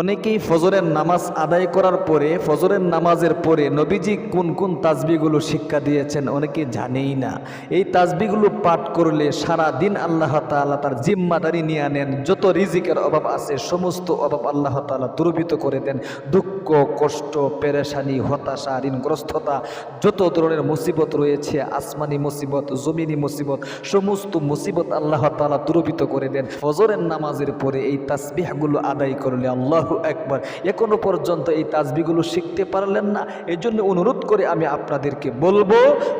অনেকেই ফজরের নামাজ আদায় করার পরে, ফজরের নামাজের পরে নবীজি কোন কোন তাজবিগুলো শিক্ষা দিয়েছেন অনেকে জানেই না। এই তাজবিগুলো পাঠ করলে সারা দিন আল্লাহ তাআলা তার জিম্মাদারি নিয়ে নেন যত রিজিকের অভাব আছে, সমস্ত অভাব আল্লাহ তাআলা দূরীভূত করে দেন। দুঃখ, কষ্ট, পেরেশানি, হতাশা, ঋণগ্রস্ততা, যত ধরনের মুসিবত রয়েছে, আসমানি মুসিবত, জমিনি মুসিবত, সমস্ত মুসিবত আল্লাহ তাআলা দূরীভূত করে দেন। ফজরের নামাজের পরে এই তাসবিহগুলো আদায় করলে আল্লাহ একবার এখনও পর্যন্ত এই তাজবিগুলো শিখতে পারলেন না। এই জন্য অনুরোধ করে আমি আপনাদেরকে বলব,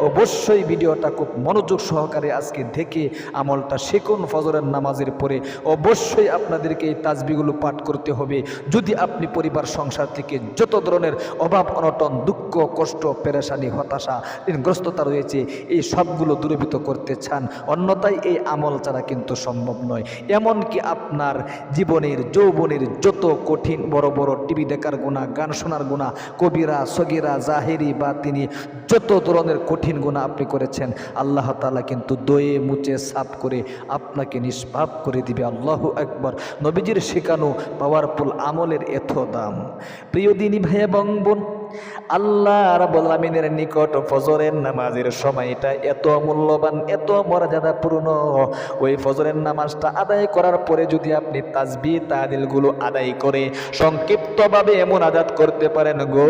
অবশ্যই ভিডিওটা খুব মনোযোগ সহকারে আজকে দেখে আমলটা শিখুন ফজরের নামাজের পরে। অবশ্যই আপনাদেরকে এই তাজবিগুলো পাঠ করতে হবে। যদি আপনি পরিবার, সংসার থেকে যত ধরনের অভাব, অনটন, দুঃখ, কষ্ট, পেরেশানি, হতাশা, ঋণগ্রস্ততা রয়েছে, এই সবগুলো দূরীভূত করতে চান, অন্যথায় এই আমল ছাড়া কিন্তু সম্ভব নয়। এমনকি আপনার জীবনের, যৌবনের যত কঠিন, বড় বড় টিভি দেখার গুণা, গান শোনার গুণা, কবিরা, সগিরা, জাহেরি বা তিনি যত ধরনের কঠিন গুণা আপনি করেছেন, আল্লাহ তালা কিন্তু দয়ে মুচে সাপ করে আপনাকে নিষ্পাপ করে দিবে। আল্লাহ একবার নবীজির শেখানো পাওয়ারফুল আমলের এত দাম। প্রিয় দিনী ভাই এবং বোন আল্লাহ রাব্বুল আমিনের নিকট ফজরের নামাজের সময়টা এত মূল্যবান, এত মর্যাদাপূর্ণ ওই ফজরের নামাজটা আদায় করার পরে যদি আপনি তাজবি তাদিলগুলো আদায় করে সংক্ষিপ্তভাবে এমন আদাত করতে পারেন গো।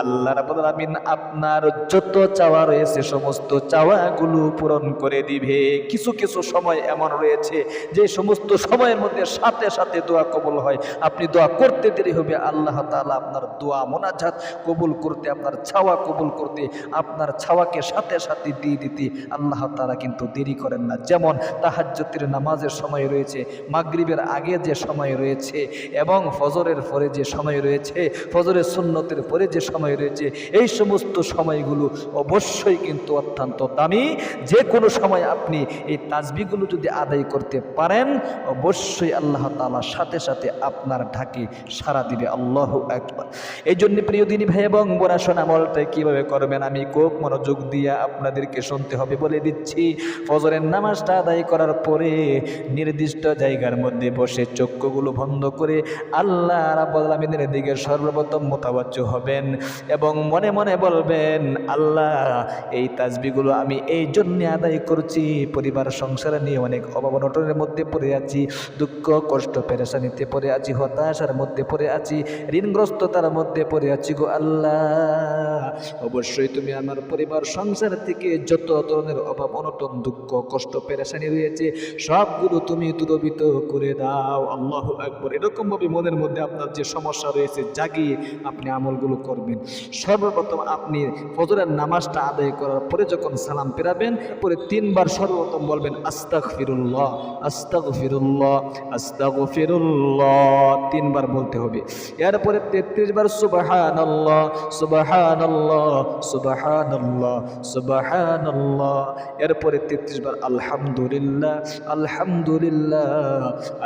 আল্লাহ আমিন আপনার যত চাওয়া রয়েছে, সমস্ত চাওয়াগুলো পূরণ করে দিবে। কিছু কিছু সময় এমন রয়েছে যে সমস্ত সময়ের মধ্যে সাথে সাথে দোয়া কবুল হয়। আপনি দোয়া করতে দেরি হবে, আল্লাহ তালা আপনার দোয়া মোনাজাত কবুল করতে, আপনার ছাওয়া কবুল করতে, আপনার ছাওয়াকে সাথে সাথে দিয়ে দিতে আল্লাহ তাআলা কিন্তু দেরি করেন না। যেমন তাহাজ্জুদের নামাজের সময় রয়েছে, মাগরিবের আগে যে সময় রয়েছে এবং ফজরের পরে যে সময় রয়েছে, ফজরের সুন্নতের পরে যে সময় রয়েছে, এই সমস্ত সময়গুলো অবশ্যই কিন্তু অত্যন্ত দামি। যে কোনো সময় আপনি এই তাজবিগুলো যদি আদায় করতে পারেন, অবশ্যই আল্লাহ তাআলা সাথে সাথে আপনার ঢাকে সারা দিবে। আল্লাহ একবার এই জন্য প্রিয় দিনী ভাই এবং বোনাশন আমলটা কীভাবে করবেন? আমি খুব মনোযোগ দিয়ে আপনাদেরকে শুনতে হবে বলে দিচ্ছি। ফজরের নামাজটা আদায় করার পরে নির্দিষ্ট জায়গার মধ্যে বসে চক্ষুগুলো বন্ধ করে আল্লাহ রাব্বুল আলামিনের দিকে সর্বপ্রথম মোতাবাজ্য হবেন এবং মনে মনে বলবেন, আল্লাহ, এই তাজবিগুলো আমি এই জন্যে আদায় করছি। পরিবার, সংসার নিয়ে অনেক অভাব অনটনের মধ্যে পড়ে আছি, দুঃখ, কষ্ট, পেরেশানিতে পড়ে আছি, হতাশার মধ্যে পড়ে আছি, ঋণগ্রস্ততার মধ্যে পড়ে আছি গো আল্লাহ, অবশ্যই তুমি আমার পরিবার, সংসার থেকে যত ধরনের অভাব, অনটন, দুঃখ, কষ্ট, পেরেশানি রয়েছে, সবগুলো তুমি দূরবিত করে দাও। আল্লাহ একবার এরকমভাবে মনের মধ্যে আপনার যে সমস্যা রয়েছে, জাগিয়ে আপনি আমলগুলো করবেন। সর্বপ্রথম আপনি ফজরের নামাজটা আদায় করার পরে যখন সালাম পেরাবেন পরে তিনবার সর্বপ্রথম বলবেন আস্তাক ফিরুল্লাহ আস্তাক ফিরুল্লাহ আস্তাক ফিরুল্লাহ তিনবার বলতে হবে। এরপরে তেত্রিশ বার সুবাহান আল্লাহ সুবাহান আল্লাহ সুবাহান আল্লাহ সুবাহান আল্লাহ এরপরে তেত্রিশ আলহামদুলিল্লাহ আলহামদুলিল্লাহ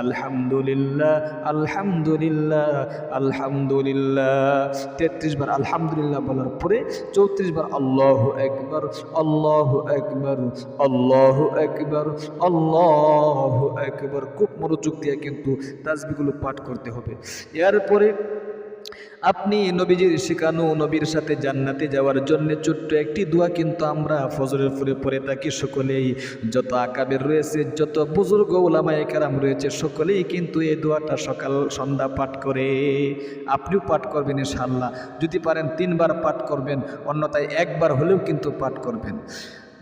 আলহামদুলিল্লাহ আলহামদুলিল্লাহ আলহামদুলিল্লাহ। তেত্রিশ আলহামদুলিল্লাহ বলার পরে চৌত্রিশ আল্লাহ একবার আল্লাহ একবার আল্লাহ একবার আল্লাহ একবার খুব মনোযোগ দিয়ে কিন্তু তাজবিগুলো পাঠ করতে হবে। এরপরে আপনি নবীজির শেখানো নবীর সাথে জান্নাতে যাওয়ার জন্য ছোট্ট একটি দোয়া কিন্তু আমরা ফজরের ফুলে পড়ে থাকি সকলেই। যত আকাবের রয়েছে, যত বুজুর্গ ওলামায় কারাম রয়েছে, সকলেই কিন্তু এই দোয়াটা সকাল সন্ধ্যা পাঠ করে। আপনিও পাঠ করবেন ইনশাল্লাহ যদি পারেন তিনবার পাঠ করবেন, অন্যথায় একবার হলেও কিন্তু পাঠ করবেন।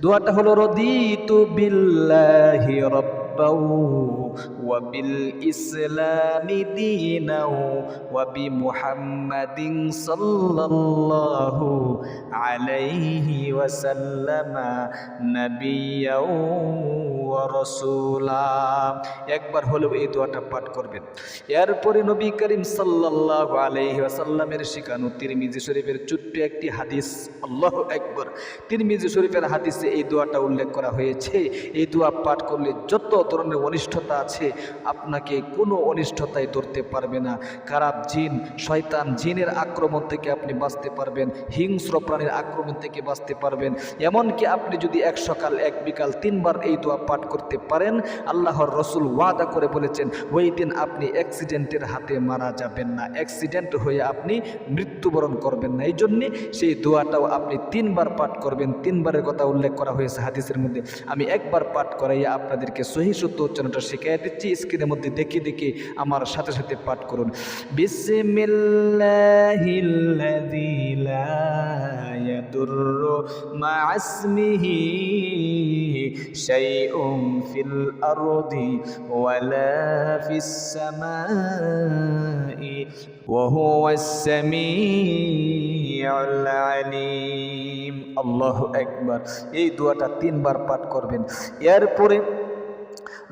দোয়াটা হলো, রদিতু বিল্লাহি রব্বাউ ربه وبالإسلام دينه وبمحمد صلى الله عليه সাল্লামা নাবিয়্যাও ওয়া রাসূলা। একবার হলেও এই দোয়াটা পাঠ করবেন। এরপরে নবী করিম সাল্লাল্লাহু আলাইহি ওয়াসাল্লামের শিখানো তিরমিজি শরীফের ছোট্ট একটি হাদিস, আল্লাহু আকবার। তিরমিজি শরীফের হাদিসে এই দোয়াটা উল্লেখ করা হয়েছে। এই দোয়া পাঠ করলে যত ধরনের অনিষ্টতা আছে, আপনাকে কোনো অনিষ্টতায় ধরতে পারবে না। খারাপ জিন, শয়তান, জিনের আক্রমণ থেকে আপনি বাঁচতে পারবেন। হিংস্র প্রাণীর আক্রমণ থেকে বাঁচতে পারবেন। এমনকি আপনি যদি এক সকাল, এক বিকাল তিনবার এই দোয়া পাঠ করতে পারেন, আল্লাহর রসুল ওয়াদা করে বলেছেন, ওই দিন আপনি অ্যাক্সিডেন্টের হাতে মারা যাবেন না। অ্যাক্সিডেন্ট হয়ে আপনি মৃত্যুবরণ করবেন না। এই জন্যে সেই দোয়াটাও আপনি তিনবার পাঠ করবেন। তিনবারের কথা উল্লেখ করা হয়েছে হাদিসের মধ্যে। আমি একবার পাঠ করাইয়া আপনাদেরকে সহি সত্য উচ্চারণটা শিখিয়ে দিচ্ছি। স্ক্রিনের মধ্যে দেখে দেখে আমার সাথে সাথে পাঠ করুন। বিসমিল্লাহিল্লাযী লা ইয়াদুররু মা ইসমিহি শাইউন ফিল আরদি ওয়ালা ফিস সামাই وهو السميع العليم আল্লাহ একবার এই দোয়াটা তিনবার পাঠ করবেন এরপরে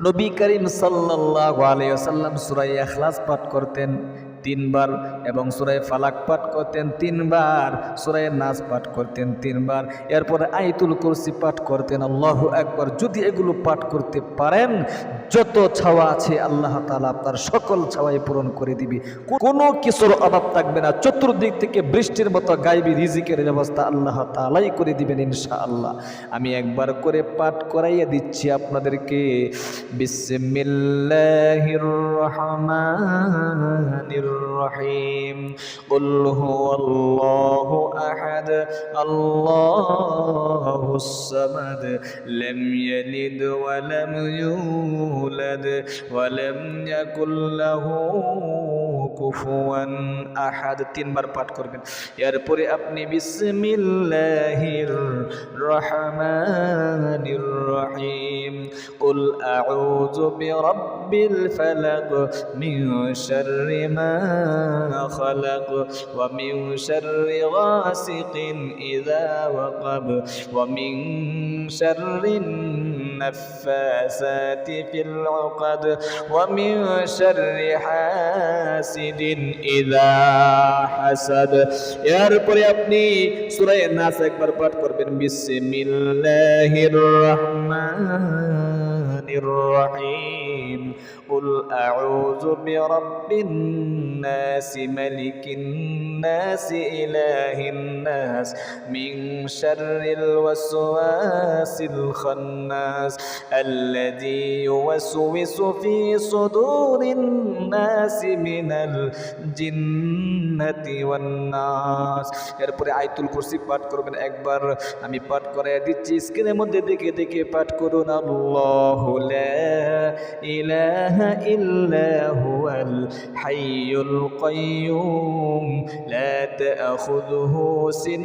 নবী করিম সাল্লাল্লাহু আলাইহি ওয়াসাল্লাম সূরা ইখলাস পাঠ করতেন তিনবার এবং সুরায় ফালাক পাঠ করতেন তিনবার, সুরায় নাচ পাঠ করতেন তিনবার, এরপরে আইতুল কুরসি পাঠ করতেন, আল্লাহ একবার যদি এগুলো পাঠ করতে পারেন, যত ছাওয়া আছে আল্লাহ তালা আপনার সকল ছাওয়াই পূরণ করে দিবি। কোনো কিছুর অভাব থাকবে না, চতুর্দিক থেকে বৃষ্টির মতো গাইবি রিজিকের ব্যবস্থা আল্লাহ তালাই করে দিবেন ইনশা আল্লাহ আমি একবার করে পাঠ করাইয়া দিচ্ছি আপনাদেরকে। বিসমিল্লাহির রহমানির রহিম قل هو الله أحد الله الصمد لم يلد ولم يولد ولم يكن له কুফুয়ান আহাদ তিনবার পাঠ করবেন এরপরে আপনি বিসমিল্লাহির রহমানির রহিম কুল আউযু বিরাব্বিল ফালাক মিন শাররি মা খালাক ওয়া মিন শাররি গাসিকিন ইযা ওয়াকাব ওয়া মিন শাররিন النفاسات في العقد ومن شر حاسد إذا حسد এরপরে আপনি সূরা নাস একবার পাঠ করবেন বিসমিল্লাহির রহমানির রহিম قل أعوذ برب الناس ملك الناس إله الناس من شر الوسواس الخناس الذي يوسوس في صدور الناس من الجنة والناس এরপরে আইতুল কুরসি পাঠ করবেন একবার আমি পাঠ করে দিচ্ছি স্ক্রিনের মধ্যে দেখে দেখে পাঠ করুন আল্লাহু লা ইলাহা ইল্লা হুয়াল হাইয়ুল কাইয়ুম লা তাখুযুহু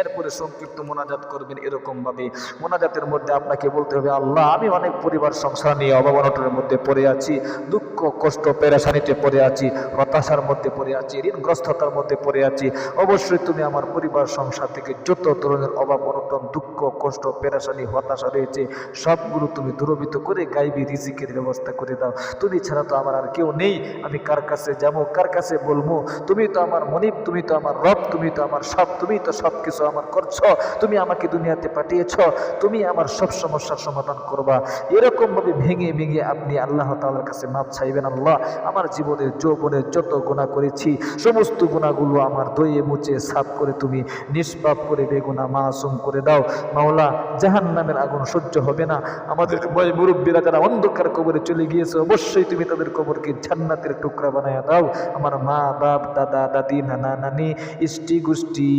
এরপরে সংক্ষিপ্ত মোনাজাত করবেন এরকম ভাবে মোনাজাতের মধ্যে আপনাকে বলতে হবে, আল্লাহ, আমি অনেক পরিবার সংসার নিয়ে অভাবনটনের মধ্যে পড়ে আছি, দুঃখ, কষ্ট, পেরেশানিতে পড়ে আছি, হতাশার মধ্যে পড়ে আছি, ঋণগ্রস্ততার মধ্যে পড়ে আছি। অবশ্যই তুমি আমার পরিবার সংসার থেকে যত ধরনের অভাব, অনটন, দুঃখ, কষ্ট, পেরেশানি, হতাশা রয়েছে, সবগুলো তুমি দূরবিত করে গাইবি, রিজিকের ব্যবস্থা করে দাও। তুমি ছাড়া তো আমার আর কেউ নেই, আমি কার কাছে যাব, কার কাছে বলব? তুমি তো আমার মনিব, তুমি তো আমার রব, তুমি তো আমার সব, তুমি তো সব কিছু আমার করছ, তুমি আমাকে দুনিয়াতে পাঠিয়েছ, তুমি আমার সব সমস্যার সমাধান করবা। এরকম ভাবে ভেঙে ভেঙে আপনি আল্লাহ তাআলার কাছে মাপ চাইবেন, আল্লাহ, আমার জীবনের যৌবনের যত গুণা করেছি, সমস্ত গুণাগুলো আমার দইয়ে মুছে সাফ করে তুমি নিষ্পাপ করে বেগুনা মাসুম করে দাও। মাওলা জাহান নামের আগুন সহ্য হবে না। আমাদের মুরব্বীরা যারা অন্ধকার কবরে চলে গিয়েছে, অবশ্যই তুমি তাদের কবরকে জান্নাতের টুকরা বানায় দাও। আমার মা, বাপ, দাদা, দাদি, নানা, নানি ইষ্টি গোষ্ঠী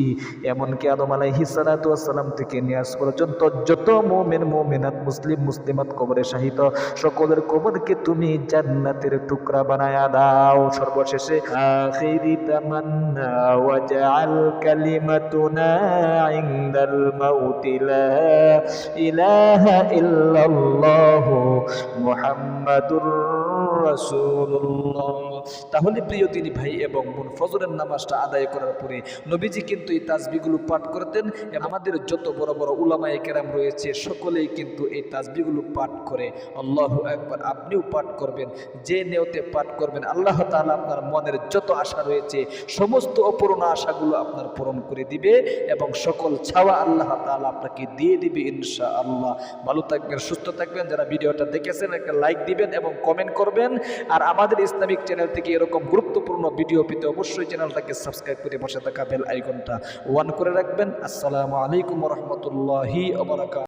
এমন এমনকি আদম আলাইহি সালাম থেকে নিয়াজ পর্যন্ত যত মোমেন, মোমেনাত, মুসলিম, মুসলিমাত কবরে শাহিত, সকলের কবরকে তুমি জান্নাতের টুকরা বানায়া দাও। সর্বশেষে, আখিরি মুহাম্মাদুর তাহলে প্রিয় তিনি ভাই এবং বোন, ফজরের নামাজটা আদায় করার পরে নবীজি কিন্তু এই তাজবিগুলো পাঠ করতেন আমাদের যত বড় বড় উলামায় কেরাম রয়েছে, সকলেই কিন্তু এই তাজবিগুলো পাঠ করে। আল্লাহ একবার আপনিও পাঠ করবেন, যে নেওতে পাঠ করবেন, আল্লাহ তাআলা আপনার মনের যত আশা রয়েছে, সমস্ত অপূর্ণ আশাগুলো আপনার পূরণ করে দিবে এবং সকল ছাওয়া আল্লাহ তাআলা আপনাকে দিয়ে দিবে ইনশা আল্লাহ ভালো থাকবেন, সুস্থ থাকবেন, যারা ভিডিওটা দেখেছেন একটা লাইক দিবেন এবং কমেন্ট করবেন। আর আমাদের ইসলামিক চ্যানেল থেকে এরকম গুরুত্বপূর্ণ ভিডিও পেতে অবশ্যই চ্যানেলটাকে সাবস্ক্রাইব করে বসে থাকা বেল আইকনটা ওয়ান করে রাখবেন। আসসালামু আলাইকুম রহমতুল্লাহি